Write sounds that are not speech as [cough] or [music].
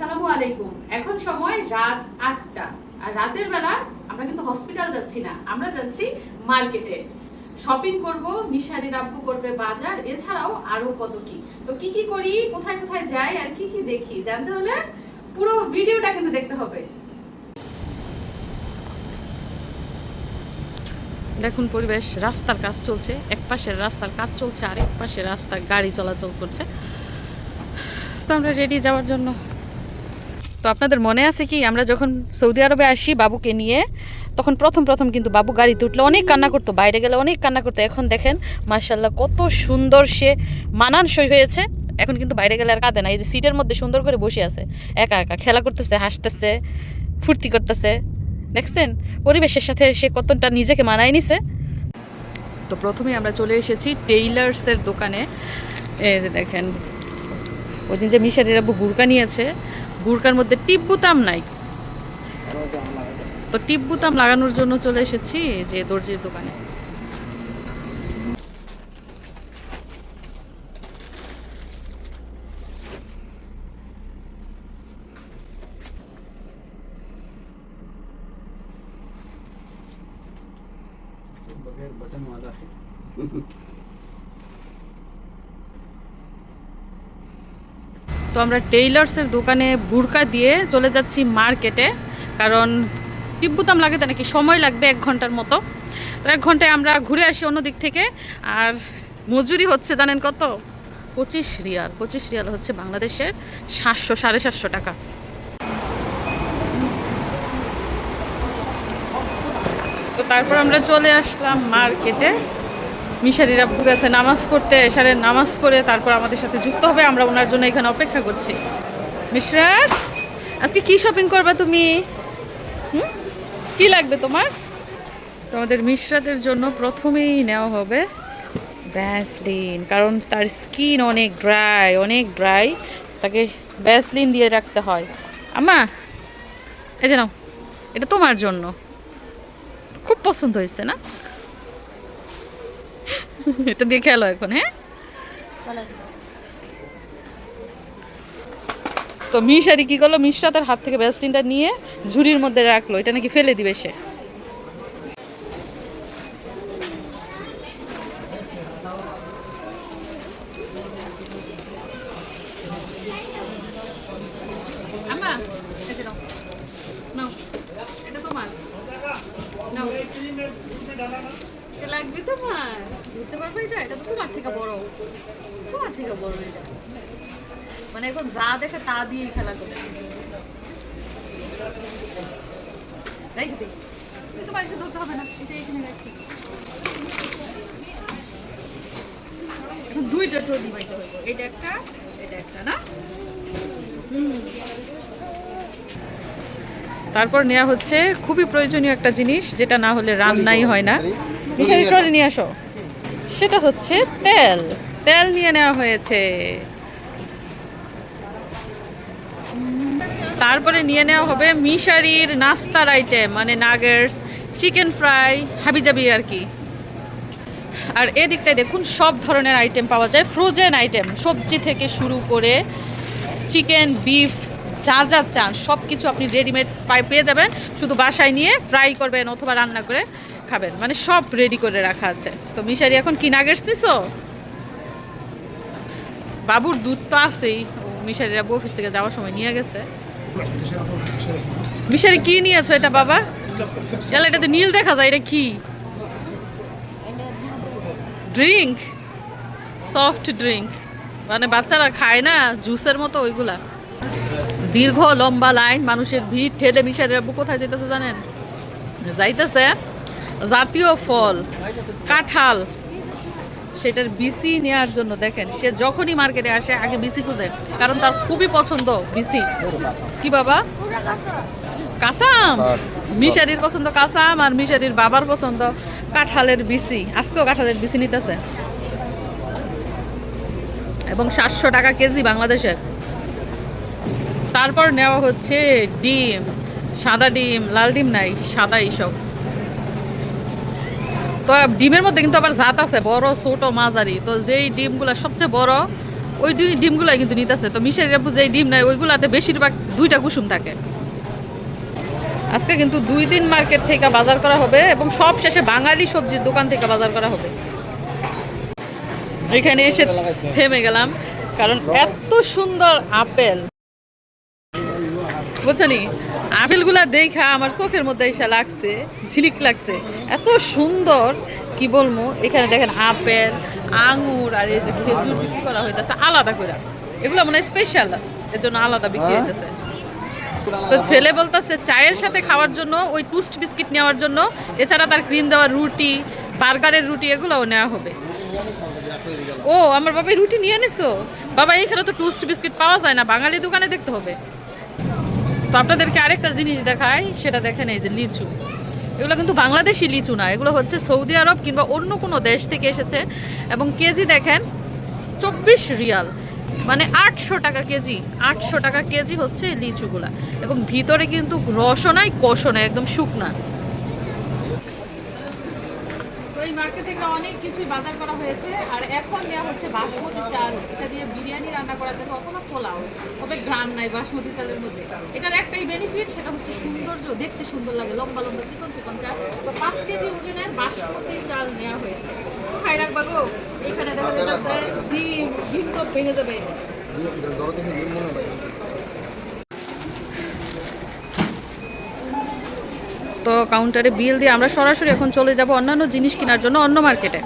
আসসালামু আলাইকুম। এখন সময় রাত আটটা। আর রাতের বেলা আমরা কিন্তু হসপিটাল যাচ্ছি না, আমরা যাচ্ছি মার্কেটে শপিং করব মিশারির আব্বু করবে বাজার, এছাড়াও আরও কত কি। তো কি কি করি, কোথায় কোথায় যাই, আর কি কি দেখি, জানতে হলে পুরো ভিডিওটা কিন্তু দেখতে হবে। দেখুন পরিবেশ, রাস্তার কাজ চলছে এক পাশের রাস্তার কাজ চলছে আর এক পাশের রাস্তার গাড়ি চলাচল করছে। তো আমরা রেডি যাওয়ার জন্য তো আপনাদের মনে আছে কি, আমরা যখন সৌদি আরবে আসি বাবুকে নিয়ে, তখন প্রথম প্রথম কিন্তু বাবু গাড়িতে উঠলে অনেক কান্না করতো, বাইরে গেলে অনেক কান্না করতো। এখন দেখেন মার্শাল্লাহ কত সুন্দর সে মানানসই হয়েছে। এখন কিন্তু বাইরে গেলে আর কাঁদে না, এই যে সিটের মধ্যে সুন্দর করে বসে আছে, একা একা, খেলা করতেছে, হাসতেছে, ফুর্তি করতেছে। দেখছেন? পরিবেশের সাথে সে কতটা নিজেকে মানায় নিছে। তো প্রথমে আমরা চলে এসেছি টেইলার্সের দোকানে। এই যে দেখেন, ওই দিন যে মিশারির আব্বু বুরকা নিয়েছে বুরকার মধ্যে টিপ বুতাম নাই তো টিপ বুতাম লাগানোর জন্য চলে এসেছি এই যে দর্জির দোকানে बगैर [laughs] बटन वाला है তো আমরা টেইলার্সের দোকানে বুরকা দিয়ে চলে যাচ্ছি মার্কেটে, কারণ টিপ লাগে লাগাতে নাকি সময় লাগবে এক ঘণ্টার মতো। তো এক ঘন্টায় আমরা ঘুরে আসি অন্য দিক থেকে, আর মজুরি হচ্ছে জানেন কত? পঁচিশ রিয়াল পঁচিশ রিয়াল হচ্ছে বাংলাদেশের সাতশো, সাড়ে সাতশো টাকা। তো তারপর আমরা চলে আসলাম মার্কেটে। মিশারির আব্বু গেছে নামাজ পড়তে এশারের নামাজ করে তারপর আমাদের সাথে যুক্ত হবে, আমরা ওনার জন্য এখানে অপেক্ষা করছি। মিশরাত, আজকে কি শপিং করবা তুমি? হুম? কি লাগবে তোমার? তোমাদের মিশরাতের জন্য প্রথমেই নেওয়া হবে ব্যাসলিন কারণ তার স্কিন অনেক ড্রাই অনেক ড্রাই তাকে ব্যাসলিন দিয়ে রাখতে হয়। আম্মা, এই যে নাও, এটা তোমার জন্য। খুব পছন্দ হয়েছে না? এটা দিয়ে খেলো এখন হ্যাঁ? তো মিশারি কি করল? মিশরা তার হাত থেকে ব্যাসলিনটা নিয়ে ঝুড়ির মধ্যে রাখল, এটা নাকি ফেলে দিবে সে আম্মা, এই যে নাও। নাও, এটা তোমার। নাও। এটা লাগবে তোমার ধরতে পারবে এটা এটা তো তোমার থেকে বড়। তোমার থেকে বড় মানে এখন যা দেখে তা দিয়েই খেলা করে রাখি দে তো বাড়িতে ধরতে হবে না এটা এখানে রাখি দুইটা ট্রলি বাইতে হইব। এটা একটা এটা একটা না? তারপর নেওয়া হচ্ছে খুবই প্রয়োজনীয় একটা জিনিস যেটা না হলে রান্নাই হয় না। ট্রলি। নিয়ে আসো। সেটা হচ্ছে তেল। তেল নিয়ে নেওয়া হয়েছে। তারপরে নিয়ে নেওয়া হবে মিশারির নাস্তার আইটেম মানে নাগেটস চিকেন ফ্রাই হাবিজাবি আর কি। আর এদিকটায় দেখুন সব ধরনের আইটেম পাওয়া যায় ফ্রোজেন আইটেম সবজি থেকে শুরু করে চিকেন বিফ যা যা চান সব কিছু আপনি রেডিমেড পেয়ে যাবেন। শুধু বাসায় নিয়ে ফ্রাই করবেন অথবা রান্না করে। খাবেন। মানে সব রেডি করে রাখা আছে। তো মিশারি, এখন কি নাগেটস নিছো? বাবুর দুধ তো আছেই। মিশারি আব্বু অফিস থেকে যাওয়ার সময় নিয়ে গেছে। মিশারি কি নিয়েছো এটা বাবা? এলা এটা তো নীল দেখা যায়, এটা কি? ড্রিঙ্ক সফট ড্রিঙ্ক মানে বাচ্চারা খায় না জুসের মতো ওইগুলা। দীর্ঘ লম্বা লাইন মানুষের ভিড়, ঠেলে মিশারের আব্বু কোথায় যেতেছে জানেন? যাইতেছে। জাতীয় ফল কাঁঠাল সেটার বিসি নেওয়ার জন্য দেখেন সে যখনই মার্কেটে আসে আগে বিসি খুঁজে কারণ তার খুবই পছন্দ বিসি কি বাবা? কাসাম! মিশারির পছন্দ কাসাম আর মিশারির বাবার পছন্দ কাঁঠালের বিসি আজকেও কাঁঠালের বিসি নিতেছে। এবং সাতশো টাকা কেজি বাংলাদেশের। তারপর নেওয়া হচ্ছে ডিম সাদা ডিম লাল ডিম নাই সাদা এইসব। তো ডিমের মধ্যে কিন্তু আবার জাত আছে, বড়, ছোট, মাঝারি। তো যেই ডিমগুলো সবচেয়ে বড়, ওই ডি- ডিমগুলাই কিন্তু নিতেছে। তো মিশারিরা এই ডিম নাই ওইগুলাতে বেশিরভাগ দুইটা কুসুম থাকে। আজকে কিন্তু দুই দিন মার্কেট থেকে বাজার করা হবে এবং সব শেষে বাঙালি সবজির দোকান থেকে বাজার করা হবে। এখানে এসে থেমে গেলাম, কারণ এত সুন্দর আপেল। বুঝছনি আপেলগুলা দেখা আমার চোখের মধ্যে এসে লাগছে ঝিলিক লাগছে। এত সুন্দর কি বলব এখানে দেখেন আপেল আঙ্গুর আর এই যে খেজুর বিক্রি করা হইতেছে আলাদা করে এগুলো মনে হয় স্পেশাল এর জন্য আলাদা বিক্রি হইতেছে। তো ছেলে বলতেছে চায়ের সাথে খাওয়ার জন্য ওই টুস্ট বিস্কিট নেওয়ার জন্য এছাড়া তার ক্রিম দেওয়া রুটি বার্গারের রুটি এগুলোও নেওয়া হবে। ও আমার বাবা রুটি নিয়ে নিছো বাবা এইখানে তো টুস্ট বিস্কিট পাওয়া যায় না বাঙালি দোকানে দেখতে হবে। তো আপনাদেরকে আরেকটা জিনিস দেখাই, সেটা দেখেন এই যে লিচু। এগুলো কিন্তু বাংলাদেশি লিচু না, এগুলো হচ্ছে সৌদি আরব কিংবা অন্য কোনো দেশ থেকে এসেছে। এবং কেজি দেখেন, চব্বিশ রিয়াল। মানে আটশো টাকা কেজি, আটশো টাকা কেজি হচ্ছে লিচুগুলা। এবং ভিতরে কিন্তু রসনাই নাই, একদম শুকনা। তো এই মার্কেট থেকে অনেক কিছুই বাজার করা হয়েছে। আর এখন নেওয়া হচ্ছে বাসমতি চাল। এটা দিয়ে বিরিয়ানি রান্না করা যাবে অথবা পোলাও, তবে গ্রাম নাই বাসমতি চালের মধ্যে। এটার একটাই বেনিফিট সেটা হচ্ছে সৌন্দর্য, দেখতে সুন্দর লাগে, লম্বা লম্বা চিকন চিকন চাল। তো পাঁচ কেজি ওজনের বাসমতি চাল নেওয়া হয়েছে। তো খাই রাখবা এখানে দেখা যাচ্ছে, ডিম ডিম তো ভেঙে যাবে। তো কাউন্টারে বিল দিয়ে আমরা সরাসরি এখন চলে যাব অন্যান্য জিনিস কেনার জন্য অন্য মার্কেটে